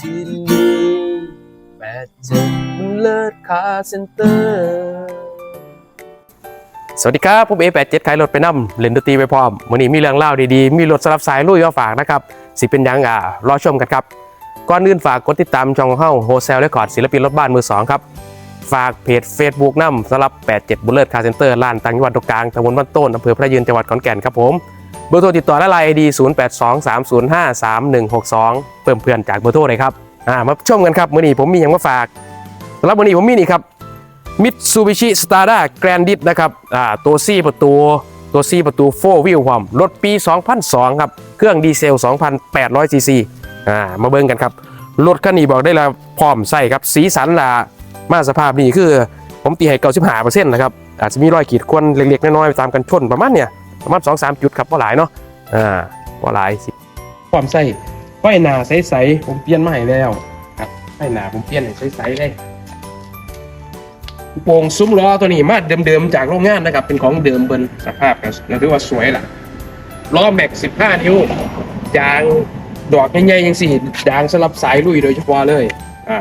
ที่นี่แปดเจ็ดบุญเลิศคาเซ็นเตอร์ สวัสดีครับ ผมเอแปดเจ็ดขายรถไปนํเล่นดนตรีไปพร้อมวันนี้มีเรื่องเล่าดีๆ มีรถสลับสายลุยมาฝากนะครับ สิเป็นยังอะรอชมกันครับ ก่อนอื่นฝากกดติดตามช่องของเฮาโฮเซลและคอร์ดศิลปินรถบ้านมือ2ครับฝากเพจ Facebook นำสำหรับ 87 บุลเลอร์คาร์เซ็นเตอร์ลานตังจังหวัดตรงกลางตำบลบ้านต้นอำเภอพระยืนจังหวัดขอนแก่นครับผม เบอร์โทรติดต่อและไลน์ดี0823053162 เพิ่มเพื่อนจากเบอร์โทรเลยครับอ่ามาชมกันครับมื้อนี้ผมมีอย่างมาฝากสำหรับมื้อนี้ผมมีนี่ครับมิตซูบิชิสตาร์ด้าแกรนดิสนะครับอ่าตัวซี่ประตูตัวซี่ประตูโฟวิวความรถปี 2002 ครับ เครื่องดีเซล 2,800ซีซีอ่ามาเบิ่งกันครับ รถคันนี้บอกได้ล้วพร้อมใส่ครับ สีสันละมาสภาพนี่คือ ผมตีให้95%นะครับ อาจจะมีรอยขีดข่วนเล็กๆ น้อยๆ ตามกันชนประมาณเนี่ย ประมาณ2-3จุดครับว่าหลายเนาะอ่าว่าหลายสิพร้อมใส่ไฟหนาใสๆผมเปลี่ยนมาให้แล้วครับไฟหนาผมเปลี่ยนให้ใสๆเลยโป่งซุ้มล้อตัวนี้มาเดิมๆจากโรงงานนะครับเป็นของเดิมเบินสภาพก็ถือว่าสวยล่ะล้อแม็ก 15 นิ้วยางดอกใหญ่ๆยังสี่ยางสำหรับสายลุยโดยเฉพาะเลยอะ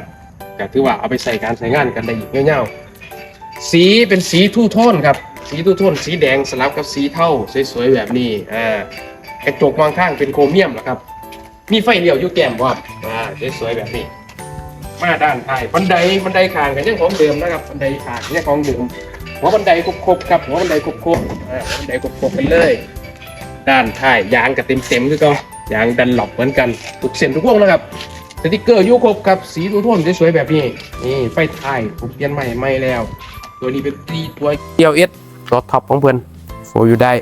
ก็ถือว่าเอาไปใส่การใช้งานกันได้อีกเงาๆสีเป็นสีทูโทนครับ สีทูโทนสีแดงสลับกับสีเทาสวยๆแบบนี้อ่ากระจกมองข้างเป็นโครเมียมนะครับ มีไฟเลี้ยวอยู่แก้มว่าอ่าสวยๆแบบนี้ มาด้านท้ายบันไดบันไดขางกันยังของเดิมนะครับบันไดขางยังของเดิมหัวบันไดครบๆครับหัวบันไดครบๆอ่าบันไดครบๆกันเลย ด้านท้ายยางกับเต็มๆคือก็ยางดันหลบเหมือนกันทุกเส้นทุกวงนะครับสติกเกอร์ยุครบครับสีทุกท่วนสวยๆแบบนี้นี่ไฟท้ายผมเปลี่ยนใหม่ใหม่แล้ว ตัวนี้เป็นตีตัวเดียวเอส รถท็อปของเพื่อนโฟอยู่ได้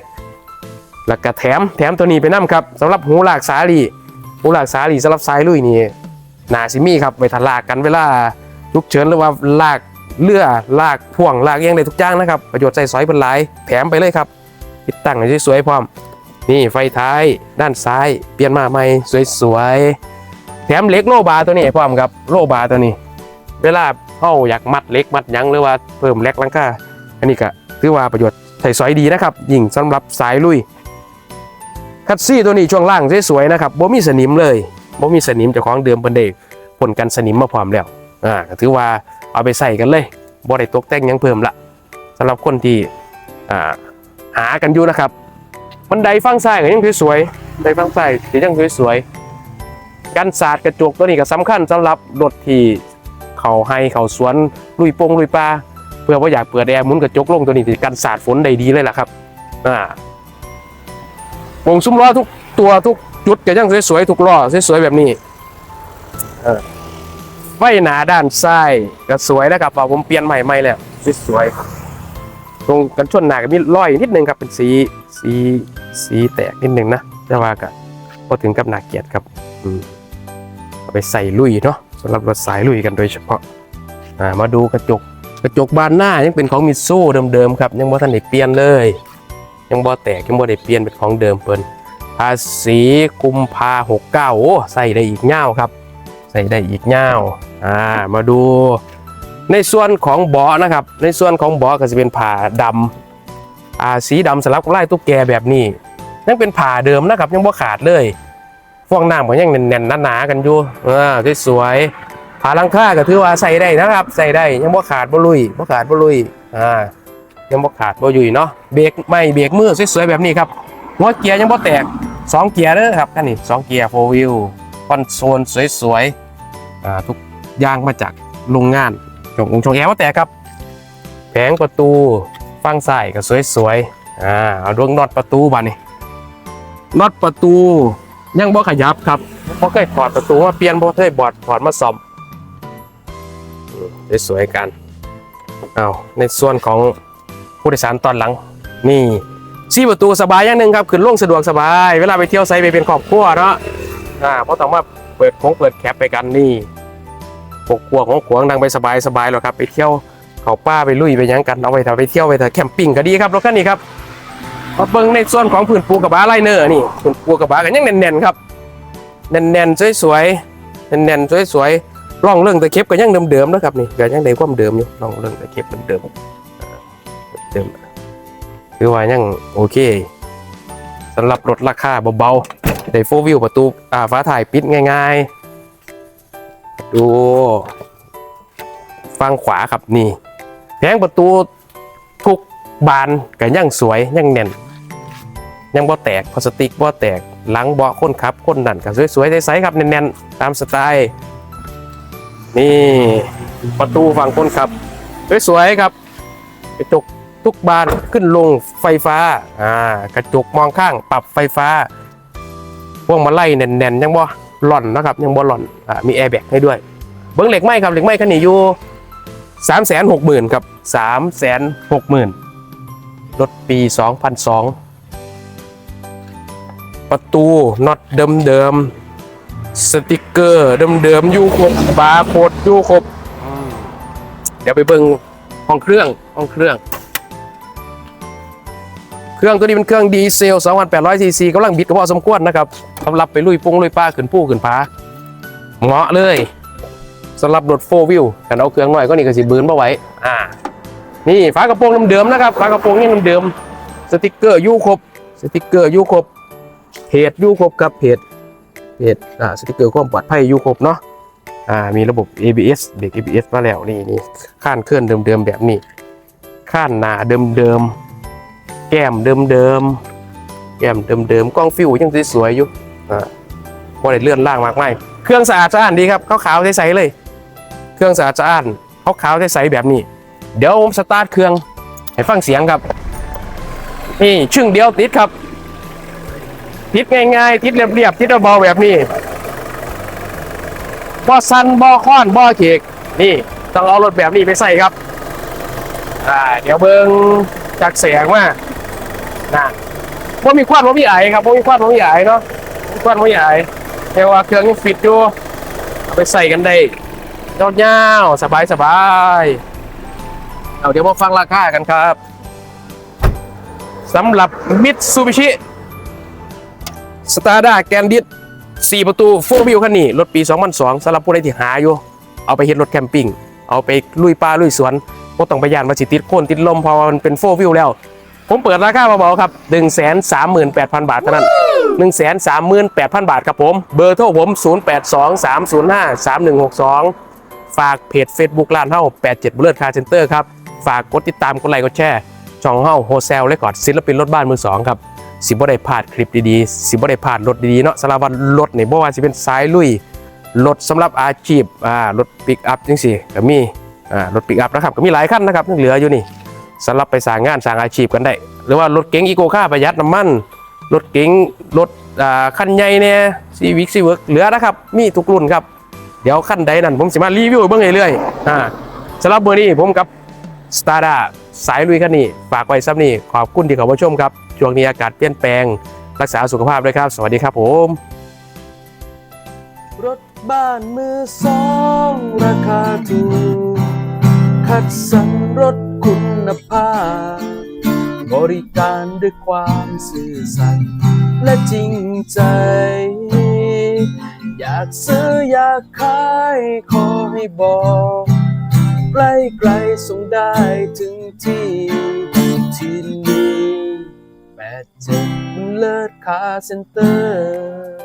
แล้วก็แถมแถมตัวนี้ไปนํครับสำหรับหูหลากสาลีหูหลากสาลีสำหรับสายลุยนี่หนาซิมี่ครับไว้ทลากกันเวลาลุกเชิญหรือว่าลากเรือลากพ่วงลากเอียงได้ทุกอย่างนะครับ ประโยชน์ใส่สอยเป็นหลายแถมไปเลยครับ ติดตั้งให้สวยๆพร้อม นี่ไฟท้ายด้านซ้าย เปลี่ยนมาใหม่สวยๆแถมเหล็กโลบาตัวนี้พร้อมครับโลบาตัวนี้ เวลาเข้าอยากมัดเหล็กมัดยังหรือว่าเพิ่มแล็กลังค่าอันนี้ก็ ถือว่าประโยชน์ใส่สอยดีนะครับ ยิ่งสำหรับสายลุยคัตซี่ตัวนี้ช่วงล่างสวยๆนะครับบ่มีสนิมเลยบ่มีสนิมเจ้าของเดิมเพิ่นได้ผลกันสนิมมาพร้อมแล้วอ่าถือว่าเอาไปใส่กันเลยบ่ได้ตกแต่งยังเพิ่มละสำหรับคนที่อ่าหากันอยู่นะครับบันไดฝั่งซ้ายก็ยังสวยๆบันไดฝั่งซ้ายก็ยังสวยๆกันสาดกระจกตัวนี้ก็สำคัญสำหรับรถที่เขาให้เขาสวนลุยโปงลุยปลา พื่อว่าอยากเปิดแอร์มุนกระจกลงตัวนี้สิกันสาดฝนได้ดีเลยล่ะครับอ่าวงซุ้มล้อทุกตัวทุกจุดก็ยังสวยๆทุกล้อสวยๆแบบนี้ไฟหนาด้านซ้ายก็สวยนะครับผมเปลี่ยนใหม่ใหม่แล้วสวยๆตรงกันชนหนาก็มีรอยนิดนึงครับเป็นสีสีสีแตกนิดนึงนะแต่ว่าก็พอถึงกับหนาเกียดครับอืมเอาไปใส่ลุยเนาะสำหรับรถสายลุยกันโดยเฉพาะมาดูกระจก กระจกบานหน้ายังเป็นของมิตซูเดิมๆครับ ยังบ่ทันได้เปลี่ยนเลย ยังบ่แตกยังบ่ได้เปลี่ยนเป็นของเดิมเพิ่นภาษีกุมภาหกเก้าโอ้ใส่ได้อีกเง่าครับ ใส่ได้อีกเง่าอ่ามาดู ในส่วนของบาะนะครับ ในส่วนของบาะก็จะเป็นผ่าดำอ่าสีดำสลับกับลายตุ๊กแกแบบนี้ ยังเป็นผ่าเดิมนะครับ ยังบ่ขาดเลยฟองน้ำก็ยังแน่นๆหนาๆกันอยู่อ่าสวยๆ ผาลังค่าก็ถือว่าใส่ได้นะครับ ใส่ได้ยังบ่ขาดบ่ลุยบ่ขาดบ่ลุยอ่ายังบ่ขาดบ่ยุ่ยเนาะเบรกไม่เบรกมือสวยๆแบบนี้ครับหัวเกียร์ยังบ่แตกสองเกียร์เด้อครับอันนี้สองเกียร์โฟวิวคอนโซลสวยๆอ่าทุกอย่างมาจากโรงงานชงองชงแอร์ว่าแตกครับ แผงประตูฟังซ้ายก็สวยๆอ่าเอาดวงน็อตประตูบานนี่น็อตประตูยังบ่ขยับครับบ่เคยถอดประตูมาเปลี่ยนบ่เคยบอดถอดมาซ่อม สวยๆกันเอาในส่วนของผู้โดยสารตอนหลังนี่ซี่ประตูสบายอย่างหนึ่งครับขึ้นลงสะดวกสบาย เวลาไปเที่ยวไซไปเป็นครอบครัวเนาะอ่าเพราะต้องมาเปิดของเปิดแคปไปกันนี่ปกครัวของขวงดังไปสบายสบายหรอกครับ ไปเที่ยวเขาป้าไปลุยไปยังกันเอาไปถ้าไปเที่ยวไปถ้าแคมปิ้งก็ดีครับรถคันนี้ครับมาเบิ่งในส่วนของผืนปูกระบะไลเนอร์นี่ผืนปูกระบะกันยังแน่นๆครับแน่นๆสวยๆแน่นๆสวยๆ ร่องเรื่องตะเข็บก็ยังเดิมๆนะครับนี่ก็ยังได้ความเดิมอยู่ร่องเรื่องตะเข็บเดิมๆอ่าเดิมคือว่ายังโอเคสำหรับรถราคาเบาๆได้โฟวิวประตูอ่าฟ้าถ่ายปิดง่ายดูฝั่งขวาครับนี่แผงประตูทุกบานก็ยังสวยยังแน่นยังบ่แตกพลาสติกบ่แตกหลังเบาะคนขับคนนั่นก็สวยๆใสๆครับแน่นๆตามสไตล์ นี่ ประตูฝั่งคนขับสวยๆครับกระจกทุกบานขึ้นลงไฟฟ้าอ่ากระจกมองข้างปรับไฟฟ้าพวงมาลัยแน่นๆยังบ่หล่อนนะครับยังบ่หล่อนอ่ามีแอร์แบ็กให้ด้วย เบิ้งเหล็กไหมครับเหล็กไหมคันนี้อยู่สามแสนหกหมื่นครับสามแสนหกหมื่นรถปีสองพันสองประตูน็อตเดิมเดิมๆ สติกเกอร์เดิมๆอยู่ครบบาร์โค้ดอยู่ครบเดี๋ยวไปเบิ้งห้องเครื่องห้องเครื่อง เครื่องตัวนี้เป็นเครื่องดีเซล 2,800ซีซีกำลังบิดก็พอสมควรนะครับสำหรับไปลุยปุงลุยป้าขึ้นผู้ขึ้นผาเหมาะเลยสำหรับรถโฟวิวกันเอาเครื่องหน่อยก็นี่ก็สิบืนมาไว้อ่า นี่ฝากระโปรงเดิมๆนะครับฝากระโปรงนี่เดิมๆสติกเกอร์อยู่ครบสติกเกอร์อยู่ครบเพจอยู่ครบครับเพจ เพจสติกเกอร์ความปลอดภัยอยู่ครบเนาะอ่ามีระบบ ABS เบรก ABS มาแล้วนี่นี่ข้านเคลื่อนเดิมๆแบบนี้ข้านหนาเดิมๆแก้มเดิมๆแก้มเดิมๆกล้องฟิวยังสวยๆอยู่อ่าพอได้เลื่อนล่างมากมายเครื่องสะอาดสะอ้านดีครับขาวๆใสๆเลย เครื่องสะอาดสะอ้านขาวๆใสๆแบบนี้ เดี๋ยวผมสตาร์ทเครื่องให้ฟังเสียงครับ นี่ชึ่งเดียวติดครับ ติดง่ายๆ ติดเรียบๆติดเบาๆแบบนี้บ่สันบ่ค้อนบ่เขกนี่ต้องเอารถแบบนี้ไปใส่ครับอ่าเดี๋ยวเบิงจากเสียงมาน่ะว่ามีควันว่ามีไอครับว่ามีควันว่ามีไอเนาะมีควันว่ามีไอแต่ว่าเครื่องยังฟิตอยู่เอาไปใส่กันได้ยาวสบายสบายเอาเดี๋ยวมาฟังราคากันครับสำหรับมิตซูบิชิ สตาร์ด้าแกนดิส4ประตูโฟวิวคันนี้รถปี 2002สำหรับผู้ใดที่หาอยู่ เอาไปเฮ็ดรถแคมปิ้ง เอาไปลุยป่าลุยสวนก็ต้องไปยานมาสิติดโคนติดลมพอมันเป็นโฟวิวแล้ว ผมเปิดราคาเบาๆครับ 1 3 8 0 0 0 บาทเท่านั้น 1 3 8 0 0 0 บาทครับผม เบอร์โทรผม 0 8 2 3 0 5 3 1 6 2 ฝากเพจ Facebook ร้านเฮ้า87บุลเลอร์คาร์เซ็นเตอร์ครับ ฝากกดติดตามกดไลค์กดแชร์ช่องเฮ้าโฮเซลและกอดศิลปินรถบ้านมือสองครับ สิบ่ได้พลาดคลิปดีๆ สิบ่ได้พลาดรถดีๆเนาะสำหรับว่ารถนี่บ่ว่าสิเป็นสายลุยรถสำหรับอาชีพอ่ารถปิกอัพจังซี่ก็มีอ่ารถปิกอัพนะครับก็มีหลายคันนะครับยังเหลืออยู่นี่สำหรับไปสร้างงานสร้างอาชีพกันได้ หรือว่ารถเก๋งอีโกค่าประหยัดน้ำมันรถเก๋งรถอ่าคันใหญ่เนี่ยซีวิกซีเวิร์กเหลือนะครับ มีทุกรุ่นครับ เดี๋ยวคันใดนั่นผมสิมารีวิวเบิ่งเรื่อยๆอ่าสำหรับเบอร์นี้ผมกับสตาร์ดาสายลุยคันนี้ฝากไว้ซ้ำนี่ขอบคุณที่เข้ามาชมครับ ช่วงนี้อากาศเปลี่ยนแปลง รักษาสุขภาพด้วยครับ สวัสดีครับผม รถบ้านมือสองราคาถูกคัดสรรรถคุณภาพ บริการด้วยความซื่อสัตย์และจริงใจ อยากซื้ออยากขายขอให้บอกใกล้ไกลส่งได้ถึงที่ที่น ดเจ็ดเลิศคาเซ็นเตอร์